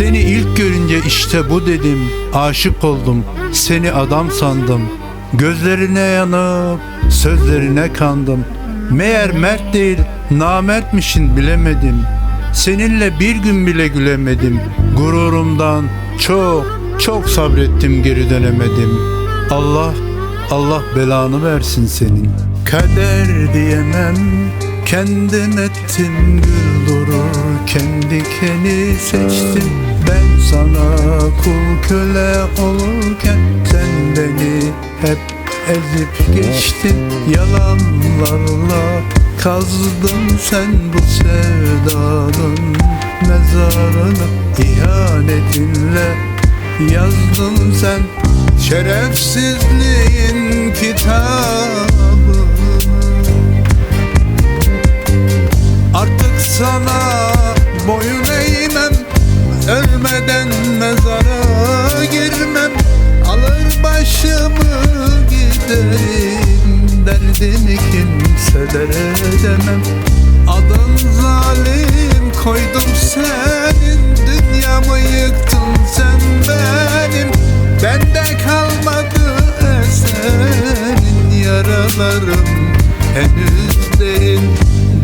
Seni ilk görünce işte bu dedim Aşık oldum seni adam sandım. Gözlerine yanıp sözlerine kandım. Meğer mert değil namertmişin bilemedim. Seninle bir gün bile gülemedim. Gururumdan çok çok sabrettim geri dönemedim. Allah Allah belanı versin senin. Kader diyemem Kendim ettim gül durur Kendi kendi seçtim Ben sana kul köle olurken Sen beni hep ezip geçtin. Yalanlarla kazdın sen bu sevdanın mezarını ihanetinle yazdın sen Şerefsizliğin kitabını sana boyun eğmem Ölmeden mezara girmem. Alır başımı giderim Derdimi kimselere edemem. Adın zalim koydum senin Dünyamı yıktın sen benim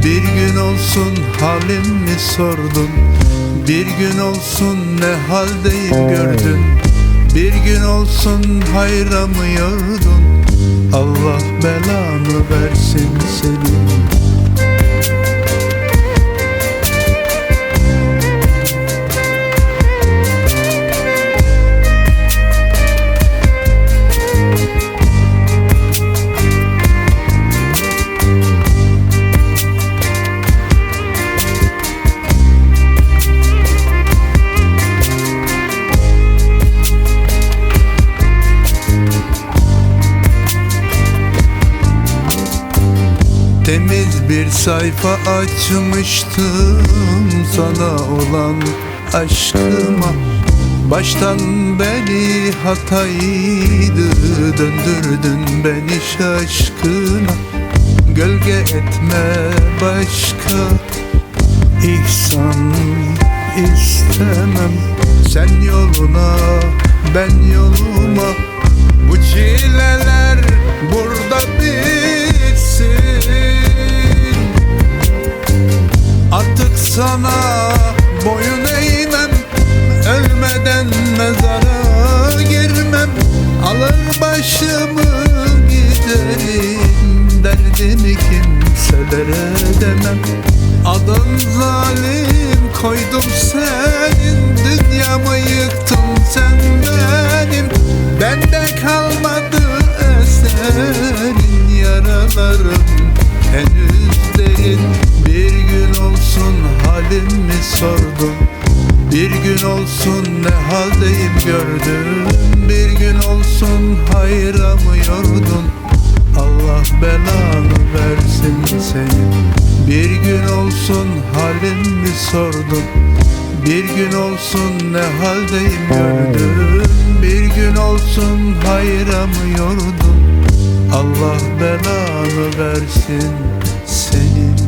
bir gün olsun halimi sordun. Bir gün olsun ne haldeyim gördün. Bir gün olsun hayra mı yordun. Allah belanı versin senin Temiz bir sayfa açmıştım sana olan aşkıma. Baştan beri hataydı döndürdün beni şaşkına. Gölge etme başka ihsan istemem. Sen yoluna ben yoluma. Bu çileler burada bitsin Derdimi kimselere demem Adın zalim koydum senin. Dünyamı yıktın sen benim. Bende kalmadı eserin Yaralarım henüz derin. Bir gün olsun halimi sordun Bir gün olsun ne haldeyim gördüm. Bir gün olsun hayra mı yordun belanı versin senin Bir gün olsun halimi sordun? Bir gün olsun ne haldeyim gördüm Bir gün olsun hayra mı yordun. Allah belanı versin senin